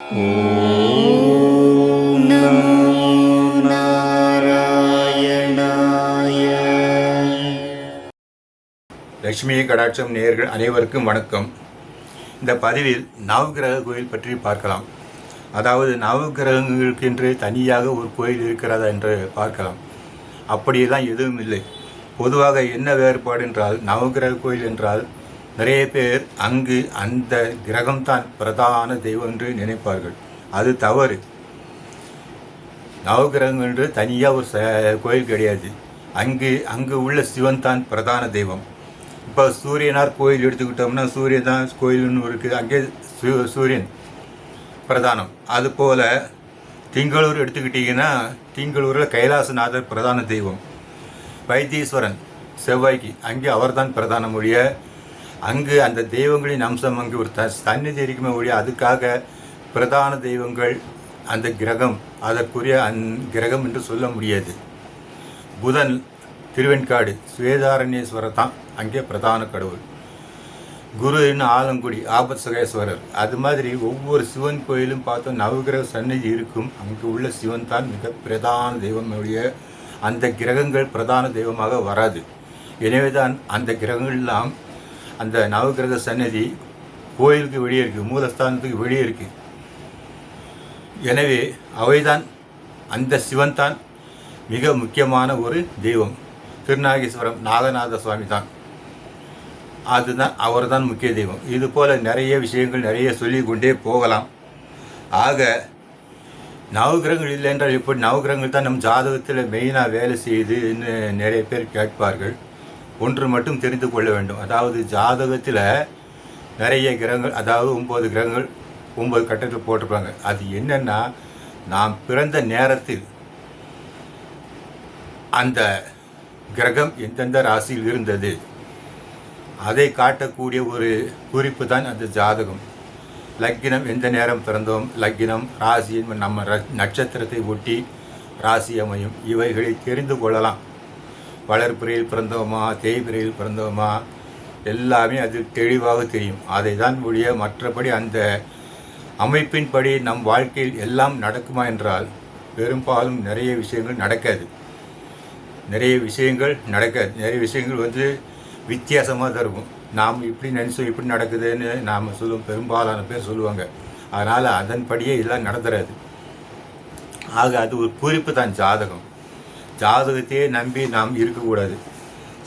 ஓம் நமோ நாராயணாய லட்சுமி கடாட்சம் நேயர்கள் அனைவருக்கும் வணக்கம். இந்த பதிவில் நவகிரக கோயில் பற்றி பார்க்கலாம். அதாவது நவகிரகங்களுக்கென்று தனியாக ஒரு கோயில் இருக்கிறதா என்று பார்க்கலாம். அப்படியெல்லாம் எதுவும் இல்லை. பொதுவாக என்ன வேறுபாடு என்றால் நவகிரக கோயில் என்றால் நிறைய பேர் அங்கு அந்த கிரகம்தான் பிரதான தெய்வம் என்று நினைப்பார்கள். அது தவறு. நவகிரகம் என்று தனியாக ஒரு ச- கோயில் கிடையாது. அங்கு அங்கு உள்ள சிவன் தான் பிரதான தெய்வம். இப்போ சூரியனார் கோயில் எடுத்துக்கிட்டோம்னா சூரியன் தான் கோயில்னு இருக்குது. அங்கே சூ- சூரியன் பிரதானம். அதுபோல் திங்களூர் எடுத்துக்கிட்டிங்கன்னா திங்களூரில் கைலாசநாதர் பிரதான தெய்வம். வைத்தீஸ்வரன் செவ்வாய்க்கு. அங்கே அவர்தான் பிரதான மொழியை அங்கு அந்த தெய்வங்களின் அம்சம் அங்கு ஒரு த சந்நிதி இருக்குமே ஒழிய அதுக்காக பிரதான தெய்வங்கள் அந்த கிரகம் அதற்குரிய அந் கிரகம் என்று சொல்ல முடியாது. புதன் திருவெண்காடு சுவேதாரண்யேஸ்வரர் தான் அங்கே பிரதான கடவுள். குரு என்ன ஆலங்குடி ஆபத்சகேஸ்வரர். அது மாதிரி ஒவ்வொரு சிவன் கோயிலும் பார்த்தோம் நவகிரக சந்நிதி இருக்கும். அங்கு உள்ள சிவன் தான் மிக பிரதான தெய்வமுடைய அந்த கிரகங்கள் பிரதான தெய்வமாக வராது. எனவே தான் அந்த கிரகங்கள் எல்லாம் அந்த நவகிரக சன்னதி கோயிலுக்கு வெளியே இருக்குது மூலஸ்தானத்துக்கு வெளியே இருக்குது எனவே அவைதான் அந்த சிவன் தான் மிக முக்கியமான ஒரு தெய்வம். திருநாகேஸ்வரம் நாகநாத சுவாமி தான். அதுதான் அவர் தான் முக்கிய தெய்வம். இது போல் நிறைய விஷயங்கள் நிறைய சொல்லி கொண்டே போகலாம். ஆக நவகிரகங்கள் இல்லை என்றால் இப்படி நவகிரகங்கள் தான் நம் ஜாதகத்தில் மெயினாக வேலை செய்யுதுன்னு நிறைய பேர் கேட்பார்கள். ஒன்று மட்டும் தெரிந்து கொள்ள வேண்டும். அதாவது ஜாதகத்தில் நிறைய கிரகங்கள் அதாவது ஒம்பது கிரகங்கள் ஒம்பது கட்டத்தில் போட்டிருப்பாங்க. அது என்னென்னா நாம் பிறந்த நேரத்தில் அந்த கிரகம் எந்தெந்த ராசியில் இருந்தது அதை காட்டக்கூடிய ஒரு குறிப்பு தான் அந்த ஜாதகம். லக்கினம் எந்த நேரம் பிறந்தோம்? லக்கினம் ராசி நம்ம ர- நட்சத்திரத்தை ஒட்டி ராசி அமையும். இவைகளை தெரிந்து கொள்ளலாம். வளர்ப்புறையில் பிறந்தோமா தேய்பிறையில் பிறந்தோமா எல்லாமே அது தெளிவாக தெரியும். அதை தான் ஒழிய மற்றபடி அந்த அமைப்பின்படி நம் வாழ்க்கையில் எல்லாம் நடக்குமா என்றால் பெரும்பாலும் நிறைய விஷயங்கள் நடக்காது. நிறைய விஷயங்கள் நடக்காது. நிறைய விஷயங்கள் வந்து வித்தியாசமாக தான் இருக்கும். நாம் இப்படி நினச்சோம் இப்படி நடக்குதுன்னு நாம் சொல்லுவோம் பெரும்பாலான பேர் சொல்லுவாங்க. அதனால் அதன்படியே எல்லாம் நடந்துறாது ஆக அது ஒரு குறிப்பு தான் ஜாதகம். ஜாதகத்தையே நம்பி நாம் இருக்கக்கூடாது.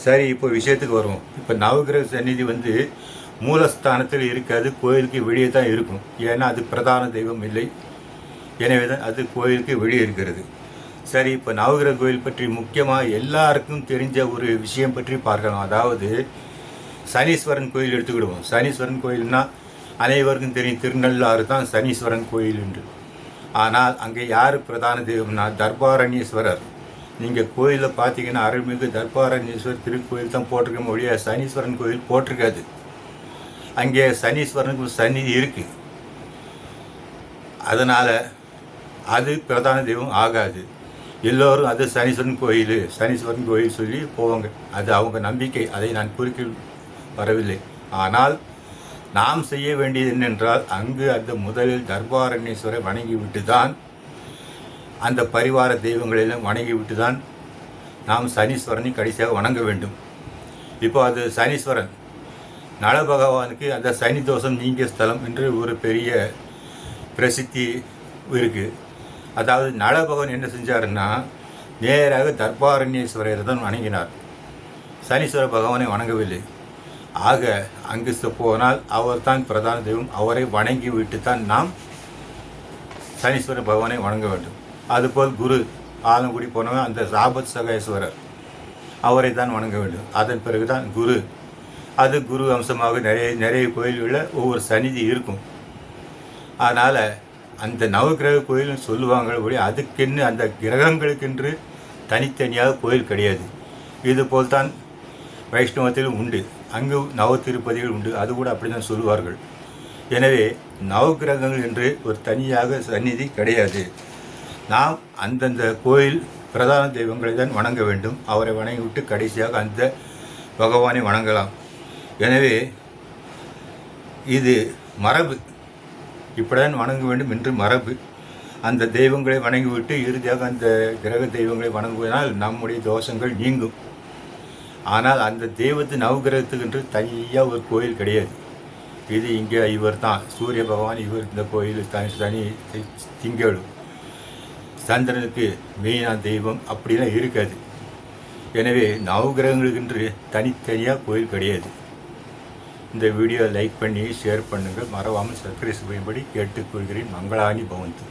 சரி இப்போ விஷயத்துக்கு வருவோம். இப்போ நவகிரக சந்நிதி வந்து மூலஸ்தானத்தில் இருக்காது கோயிலுக்கு வெளியே தான் இருக்கும் ஏன்னா அது பிரதான தெய்வம் இல்லை. எனவே தான் அது கோயிலுக்கு வெளியே இருக்கிறது. சரி இப்போ நவகிரக கோயில் பற்றி முக்கியமாக எல்லாருக்கும் தெரிஞ்ச ஒரு விஷயம் பற்றி பார்க்கலாம். அதாவது சனீஸ்வரன் கோயில் எடுத்துக்கிடுவோம். சனீஸ்வரன் கோயில்னால் அனைவருக்கும் தெரியும் திருநள்ளாறு தான் சனீஸ்வரன் கோயில் என்று. ஆனால் அங்கே யார் பிரதான தெய்வம்னா தர்பாரண்யேஸ்வரர். நீங்கள் கோயிலில் பார்த்தீங்கன்னா அருள்மிகு தர்பாரண்யேஸ்வரர் திருக்கோயில் தான் போட்டிருக்க மொழியா சனீஸ்வரன் கோயில் போட்டிருக்காது. அங்கே சனீஸ்வரனுக்கு சனி இருக்குது அதனால் அது பிரதான தெய்வம் ஆகாது. எல்லோரும் அது சனீஸ்வரன் கோயில் சனீஸ்வரன் கோயில் சொல்லி போவாங்க. அது அவங்க நம்பிக்கை. அதை நான் குறுக்கி வரவில்லை. ஆனால் நாம் செய்ய வேண்டியது என்னென்றால் அங்கு அந்த முதலில் தர்பாரண்யேஸ்வரை வணங்கிவிட்டு தான் அந்த பரிவார தெய்வங்களெல்லாம் வணங்கிவிட்டு தான் நாம் சனீஸ்வரனை கடைசியாக வணங்க வேண்டும். இப்போ அது சனீஸ்வரன். நல பகவானுக்கு அந்த சனி தோஷம் நீங்கிய ஸ்தலம் என்று ஒரு பெரிய பிரசித்தி இருக்குது அதாவது நல பகவான் என்ன செஞ்சாருன்னா நேராக தர்பாரண்யேஸ்வரரை தான் வணங்கினார். சனீஸ்வர பகவானை வணங்கவில்லை. ஆக அங்கு போனால் அவர் தான் பிரதான தெய்வம். அவரை வணங்கி விட்டு தான் நாம் சனீஸ்வர பகவானை வணங்க வேண்டும். அதுபோல் குரு ஆலங்குடி போனவன் அந்த ராபத் சகேஸ்வரர் அவரை தான் வணங்க வேண்டும். அதன் பிறகு தான் குரு. அது குரு அம்சமாக நிறைய நிறைய கோயில்களில் ஒவ்வொரு சந்நிதி இருக்கும். அதனால் அந்த நவகிரக கோயில்னு சொல்லுவாங்க ஒழிய அதுக்கென்று அந்த கிரகங்களுக்கென்று தனித்தனியாக கோயில் கிடையாது. இது போல்தான் வைஷ்ணவத்திலும் உண்டு. அங்கு நவ திருப்பதிகள் உண்டு. அது கூட அப்படி தான் சொல்லுவார்கள். எனவே நவகிரகங்கள் என்று ஒரு தனியாக சந்நிதி கிடையாது. நாம் அந்தந்த கோயில் பிரதான தெய்வங்களை தான் வணங்க வேண்டும். அவரை வணங்கிவிட்டு கடைசியாக அந்த பகவானை வணங்கலாம். எனவே இது மரபு. இப்படிதான் வணங்க வேண்டும் என்று மரபு. அந்த தெய்வங்களை வணங்கிவிட்டு இறுதியாக அந்த கிரக தெய்வங்களை வணங்குவதனால் நம்முடைய தோஷங்கள் நீங்கும். ஆனால் அந்த தெய்வத்து நவகிரகத்துக்கு என்று தனியாக ஒரு கோயில் கிடையாது. இது இங்கே இவர் தான் சூரிய பகவான் இவர் இந்த கோயில் தனி தனி திங்களு. சந்திரனுக்கு மெயினான தெய்வம் அப்படிலாம் இருக்காது. எனவே நவகிரகங்களுக்கென்று தனித்தனியாக கோயில் கிடையாது. இந்த வீடியோ லைக் பண்ணி ஷேர் பண்ணுங்கள். மறவாமல் சர்க்கரை செய்யும்படி கேட்டுக்கொள்கிறேன். மங்களானி பவந்து.